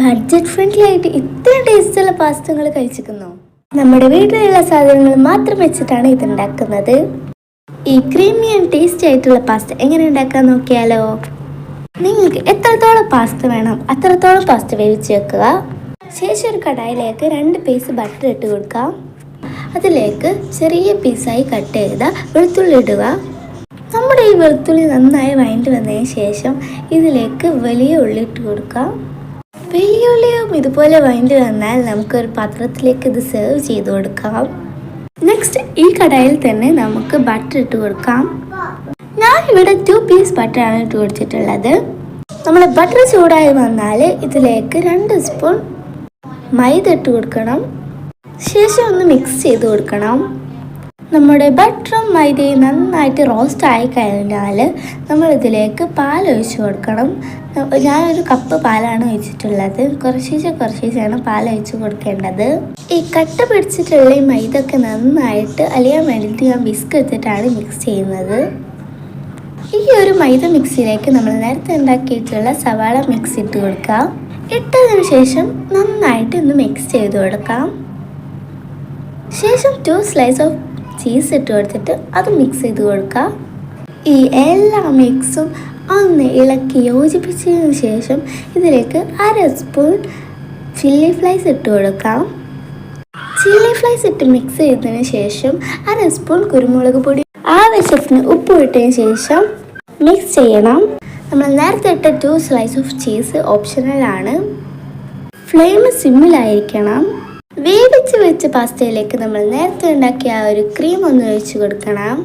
Budget friendly ആയിട്ട് ഇത്രയും ടേസ്റ്റുള്ള പാസ്ത നിങ്ങൾ കഴിച്ചിരിക്കുന്നോ. നമ്മുടെ വീട്ടിലുള്ള സാധനങ്ങൾ മാത്രം വെച്ചിട്ടാണ് ഇത് ഉണ്ടാക്കുന്നത്. ഈ ക്രീമി ആൻഡ് ടേസ്റ്റി ആയിട്ടുള്ള പാസ്ത എങ്ങനെ ഉണ്ടാക്കാൻ നോക്കിയാലോ? നിങ്ങൾക്ക് എത്രത്തോളം പാസ്ത വേണം അത്രത്തോളം പാസ്ത വേവിച്ച് വെക്കുക. ശേഷം ഒരു കടായിലേക്ക് രണ്ട് പീസ് ബട്ടർ ഇട്ട് കൊടുക്കാം. അതിലേക്ക് ചെറിയ പീസായി കട്ട് ചെയ്ത വെളുത്തുള്ളി ഇടുക. നമ്മുടെ ഈ വെളുത്തുള്ളി നന്നായി വഴണ്ടി വന്നതിന് ശേഷം ഇതിലേക്ക് വലിയ ഉള്ളി ഇട്ട് കൊടുക്കാം. വലിയ ഉള്ളിയും ഇതുപോലെ വൈൻഡ് വന്നാൽ നമുക്കൊരു പാത്രത്തിലേക്ക് ഇത് സെർവ് ചെയ്ത് കൊടുക്കാം. നെക്സ്റ്റ് ഈ കടായിൽ തന്നെ നമുക്ക് ബട്ടർ ഇട്ട് കൊടുക്കാം. ഞാൻ ഇവിടെ ടു പീസ് ബട്ടർ ആണ് ഇട്ട് കൊടുത്തിട്ടുള്ളത്. നമ്മൾ ബട്ടർ ചൂടായി വന്നാൽ ഇതിലേക്ക് രണ്ട് സ്പൂൺ മൈദ ഇട്ട് കൊടുക്കണം. ശേഷം ഒന്ന് മിക്സ് ചെയ്ത് കൊടുക്കണം. നമ്മുടെ ബട്ടറും മൈദയും നന്നായിട്ട് റോസ്റ്റ് ആയി കഴിഞ്ഞാൽ നമ്മളിതിലേക്ക് പാൽ ഒഴിച്ച് കൊടുക്കണം. ഞാനൊരു കപ്പ് പാലാണ് ഒഴിച്ചിട്ടുള്ളത്. കുറച്ചേശ്ശെ കുറച്ചേച്ചാണ് പാൽ ഒഴിച്ച് കൊടുക്കേണ്ടത്. ഈ കട്ട പിടിച്ചിട്ടുള്ള ഈ മൈദ ഒക്കെ നന്നായിട്ട് അലിയാൻ വേണ്ടിയിട്ട് ഞാൻ വിസ്ക് എടുത്തിട്ടാണ് മിക്സ് ചെയ്യുന്നത്. ഈ ഒരു മൈദ മിക്സിയിലേക്ക് നമ്മൾ നേരത്തെ ഉണ്ടാക്കിയിട്ടുള്ള സവാള മിക്സ് ഇട്ട് കൊടുക്കാം ഇട്ടതിന് ശേഷം നന്നായിട്ട് ഒന്ന് മിക്സ് ചെയ്ത് കൊടുക്കാം. ശേഷം ടു സ്ലൈസ് ഓഫ് ചീസ് ഇട്ട് കൊടുത്തിട്ട് അത് മിക്സ് ചെയ്ത് കൊടുക്കുക ഈ എല്ലാ മിക്സും ഒന്ന് ഇളക്കി യോജിപ്പിച്ചതിന് ശേഷം ഇതിലേക്ക് അര സ്പൂൺ ചില്ലി ഫ്ലൈസ് ഇട്ട് കൊടുക്കാം. ചില്ലി ഫ്ലൈസ് ഇട്ട് മിക്സ് ചെയ്തതിന് ശേഷം അര സ്പൂൺ കുരുമുളക് പൊടി ആവശ്യത്തിന് ഉപ്പ് ഇട്ടതിന് ശേഷം മിക്സ് ചെയ്യണം. നമ്മൾ നേരത്തെ ഇട്ട ടു സ്ലൈസ് ഓഫ് ചീസ് ഓപ്ഷണലാണ് ഫ്ലെയിം സിമ്മിലായിരിക്കണം വേവിച്ച് വെച്ച പാസ്തയിലേക്ക് നമ്മൾ നേരത്തെ ഉണ്ടാക്കിയ ആ ഒരു ക്രീം ഒന്ന് ഒഴിച്ചു കൊടുക്കണം.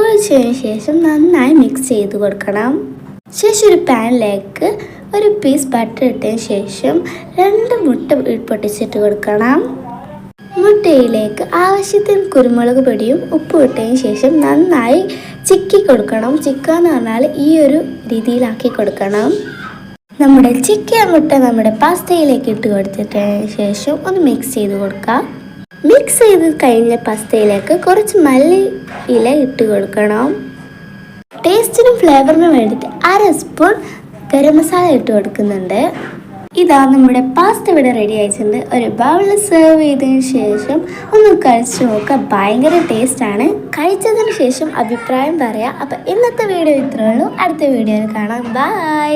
ഒഴിച്ചതിന് ശേഷം നന്നായി മിക്സ് ചെയ്ത് കൊടുക്കണം. ശേഷം ഒരു പാനിലേക്ക് ഒരു പീസ് ബട്ടർ ഇട്ടതിന് ശേഷം രണ്ട് മുട്ട പൊട്ടിച്ചിട്ട് കൊടുക്കണം. മുട്ടയിലേക്ക് ആവശ്യത്തിന് കുരുമുളക് പൊടിയും ഉപ്പും ഇട്ടതിന് ശേഷം നന്നായി ചിക്കി കൊടുക്കണം. ചിക്കുക എന്ന് പറഞ്ഞാൽ ഈ ഒരു രീതിയിലാക്കി കൊടുക്കണം. നമ്മുടെ ചിക്കൻ മുട്ട നമ്മുടെ പാസ്തയിലേക്ക് ഇട്ട് കൊടുത്തിട്ടതിന് ശേഷം ഒന്ന് മിക്സ് ചെയ്ത് കൊടുക്കാം. മിക്സ് ചെയ്ത് കഴിഞ്ഞ പാസ്തയിലേക്ക് കുറച്ച് മല്ലി ഇല ഇട്ട് കൊടുക്കണം. ടേസ്റ്റിനും ഫ്ലേവറിനും വേണ്ടിയിട്ട് അര സ്പൂൺ ഗരം മസാല ഇട്ട് കൊടുക്കുന്നുണ്ട്. ഇതാ നമ്മുടെ പാസ്ത ഇവിടെ റെഡി ആയിട്ടുണ്ട്. ഒരു ബൗളിൽ സെർവ് ചെയ്തതിന് ശേഷം ഒന്ന് കഴിച്ചു നോക്കുക ഭയങ്കര ടേസ്റ്റാണ് കഴിച്ചതിന് ശേഷം അഭിപ്രായം പറയാം. അപ്പം ഇന്നത്തെ വീഡിയോ ഇത്രയേ ഉള്ളൂ. അടുത്ത വീഡിയോയിൽ കാണാം. ബൈ